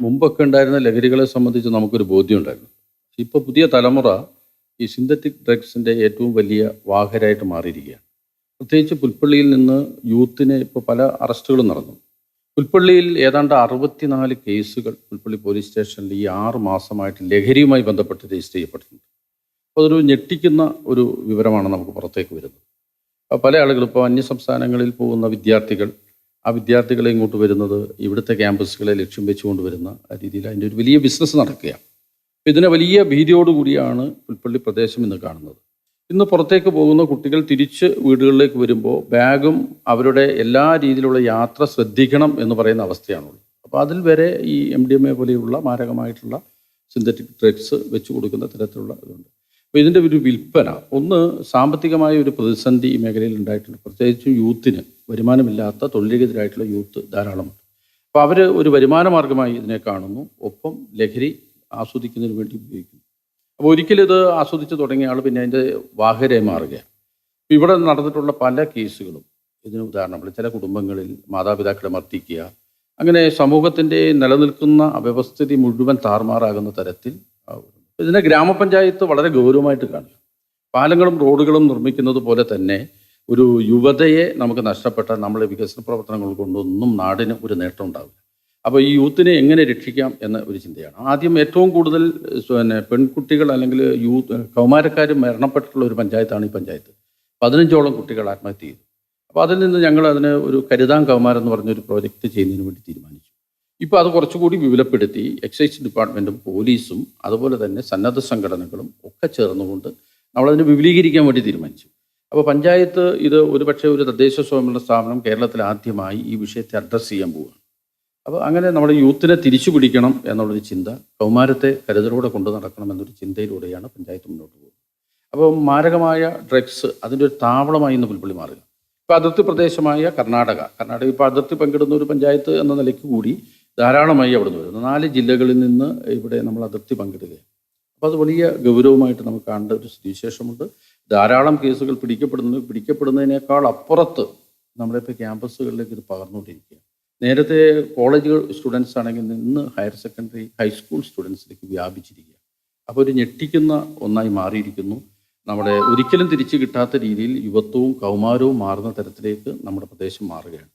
മുമ്പൊക്കെ ഉണ്ടായിരുന്ന ലഹരികളെ സംബന്ധിച്ച് നമുക്കൊരു ബോധ്യം ഉണ്ടായിരുന്നു ഇപ്പോൾ പുതിയ തലമുറ ഈ സിന്തറ്റിക് ഡ്രഗ്സിന്റെ ഏറ്റവും വലിയ വാഹരായിട്ട് മാറിയിരിക്കുകയാണ്. പ്രത്യേകിച്ച് പുൽപ്പള്ളിയിൽ നിന്ന് യൂത്തിന് ഇപ്പോൾ പല അറസ്റ്റുകളും നടന്നു. പുൽപ്പള്ളിയിൽ ഏതാണ്ട് അറുപത്തിനാല് കേസുകൾ പുൽപ്പള്ളി പോലീസ് സ്റ്റേഷനിൽ ഈ ആറ് മാസമായിട്ട് ലഹരിയുമായി ബന്ധപ്പെട്ട് രജിസ്റ്റർ ചെയ്യപ്പെട്ടിട്ടുണ്ട്. അപ്പോൾ അതൊരു ഞെട്ടിക്കുന്ന ഒരു വിവരമാണ് നമുക്ക് പുറത്തേക്ക് വരുന്നത്. പല ആളുകളും ഇപ്പോൾ അന്യ സംസ്ഥാനങ്ങളിൽ പോകുന്ന വിദ്യാർത്ഥികൾ ആ വിദ്യാർത്ഥികളെ ഇങ്ങോട്ട് വരുന്നത് ഇവിടുത്തെ ക്യാമ്പസുകളെ ലക്ഷ്യം വെച്ചുകൊണ്ട് വരുന്ന രീതിയിൽ അതിന്റെ ഒരു വലിയ ബിസിനസ് നടക്കുകയാണ്. ഇതിനെ വലിയ ഭീതിയോടുകൂടിയാണ് പുൽപ്പള്ളി പ്രദേശം ഇന്ന് കാണുന്നത്. ഇന്ന് പുറത്തേക്ക് പോകുന്ന കുട്ടികൾ തിരിച്ച് വീടുകളിലേക്ക് വരുമ്പോൾ ബാഗും അവരുടെ എല്ലാ രീതിയിലുള്ള യാത്ര ശ്രദ്ധിക്കണം എന്ന് പറയുന്ന അവസ്ഥയാണുള്ളത്. അപ്പോൾ അതിൽ വരെ ഈ എം ഡി എം എ പോലെയുള്ള മാരകമായിട്ടുള്ള സിന്തറ്റിക് ഡ്രഗ്സ് വെച്ച് കൊടുക്കുന്ന തരത്തിലുള്ള ഇതുണ്ട്. അപ്പോൾ ഇതിന്റെ ഒരു വിൽപ്പന ഒന്ന് സാമ്പത്തികമായ ഒരു പ്രതിസന്ധി ഈ മേഖലയിൽ ഉണ്ടായിട്ടുണ്ട്. പ്രത്യേകിച്ചും യൂത്തിന്. വരുമാനമില്ലാത്ത തൊഴിലെതിരായിട്ടുള്ള യൂത്ത് ധാരാളമുണ്ട് അപ്പോൾ അവർ ഒരു വരുമാന മാർഗമായി ഇതിനെ കാണുന്നു. ഒപ്പം ലഹരി ആസ്വദിക്കുന്നതിന് വേണ്ടി ഉപയോഗിക്കുന്നു. അപ്പോൾ ഒരിക്കലും ഇത് ആസ്വദിച്ച് തുടങ്ങിയ ആൾ പിന്നെ അതിന്റെ വാഹകരായി മാറുകയാണ്. ഇവിടെ നടന്നിട്ടുള്ള പല കേസുകളും ഇതിന് ഉദാഹരണം ചില കുടുംബങ്ങളിൽ മാതാപിതാക്കളെ മർദ്ദിക്കുക അങ്ങനെ സമൂഹത്തിന്റെ നിലനിൽക്കുന്ന അവ്യവസ്ഥിതി മുഴുവൻ താറുമാറാകുന്ന തരത്തിൽ ഇതിനെ ഗ്രാമപഞ്ചായത്ത് വളരെ ഗൗരവമായിട്ട് കാണുക പാലങ്ങളും റോഡുകളും നിർമ്മിക്കുന്നത് പോലെ തന്നെ ഒരു യുവതയെ നമുക്ക് നഷ്ടപ്പെട്ടാൽ നമ്മൾ വികസന പ്രവർത്തനങ്ങൾ കൊണ്ടൊന്നും നാടിന് ഒരു നേട്ടം ഉണ്ടാവില്ല. അപ്പോൾ ഈ യൂത്തിനെ എങ്ങനെ രക്ഷിക്കാം എന്ന ഒരു ചിന്തയാണ്. ആദ്യം ഏറ്റവും കൂടുതൽ പിന്നെ പെൺകുട്ടികൾ അല്ലെങ്കിൽ യൂത്ത് കൗമാരക്കാർ മരണപ്പെട്ടിട്ടുള്ള ഒരു പഞ്ചായത്താണ് ഈ പഞ്ചായത്ത്. പതിനഞ്ചോളം കുട്ടികൾ ആത്മഹത്യ ചെയ്തു. അപ്പോൾ അതിൽ നിന്ന് ഞങ്ങൾ അതിന് ഒരു കരുതാം കൗമാരം എന്ന് പറഞ്ഞൊരു പ്രോജക്റ്റ് ചെയ്യുന്നതിന് വേണ്ടി തീരുമാനിച്ചു. ഇപ്പോൾ അത് കുറച്ചുകൂടി വിപുലപ്പെടുത്തി എക്സൈസ് ഡിപ്പാർട്ട്മെന്റും പോലീസും അതുപോലെ തന്നെ സന്നദ്ധ സംഘടനകളും ഒക്കെ ചേർന്നുകൊണ്ട് നമ്മളതിനെ വിപുലീകരിക്കാൻ വേണ്ടി തീരുമാനിച്ചു. അപ്പോൾ പഞ്ചായത്ത് ഇത് ഒരുപക്ഷെ ഒരു തദ്ദേശ സ്വയംഭരണ സ്ഥാപനം കേരളത്തിൽ ആദ്യമായി ഈ വിഷയത്തെ അഡ്രസ്സ് ചെയ്യാൻ പോവുകയാണ്. അപ്പോൾ അങ്ങനെ നമ്മുടെ യൂത്തിനെ തിരിച്ചു പിടിക്കണം എന്നുള്ളൊരു ചിന്ത കൗമാരത്തെ കരുതലോടെ കൊണ്ടു നടക്കണം എന്നൊരു ചിന്തയിലൂടെയാണ് പഞ്ചായത്ത് മുന്നോട്ട് പോകുന്നത്. അപ്പോൾ മാരകമായ ഡ്രഗ്സ് അതിന്റെ ഒരു താവളമായി ഇന്ന് പുൽപ്പള്ളി മാറുക ഇപ്പോൾ അതിർത്തി പ്രദേശമായ കർണാടക കർണാടക ഇപ്പോൾ അതിർത്തി പങ്കിടുന്ന ഒരു പഞ്ചായത്ത് എന്ന നിലയ്ക്ക് കൂടി ധാരാളമായി അവിടെ നിന്ന് വരുന്നു. നാല് ജില്ലകളിൽ നിന്ന് ഇവിടെ നമ്മൾ അതിർത്തി പങ്കിടുകയാണ്. അപ്പോൾ അത് വലിയ ഗൗരവമായിട്ട് നമുക്ക് കാണേണ്ട ഒരു സ്ഥിതിവിശേഷമുണ്ട്. ധാരാളം കേസുകൾ പിടിക്കപ്പെടുന്നു. പിടിക്കപ്പെടുന്നതിനേക്കാൾ അപ്പുറത്ത് നമ്മുടെ ഇപ്പോൾ ക്യാമ്പസുകളിലേക്ക് ഇത് പകർന്നുകൊണ്ടിരിക്കുക നേരത്തെ കോളേജുകൾ സ്റ്റുഡൻസ് ആണെങ്കിൽ നിന്ന് ഹയർ സെക്കൻഡറി ഹൈസ്കൂൾ സ്റ്റുഡൻസിലേക്ക് വ്യാപിച്ചിരിക്കുക അപ്പോൾ ഒരു ഞെട്ടിക്കുന്ന ഒന്നായി മാറിയിരിക്കുന്നു. നമ്മുടെ ഒരിക്കലും തിരിച്ചു കിട്ടാത്ത രീതിയിൽ യുവത്വവും കൗമാരവും മാറുന്ന തരത്തിലേക്ക് നമ്മുടെ പ്രദേശം മാറുകയാണ്.